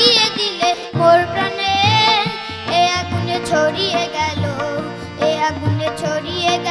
লাগিয়ে দিলে মোর প্রাণে। এ আগুনে ছড়িয়ে গেল এ আগুনে ছড়িয়ে গেল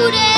দূরে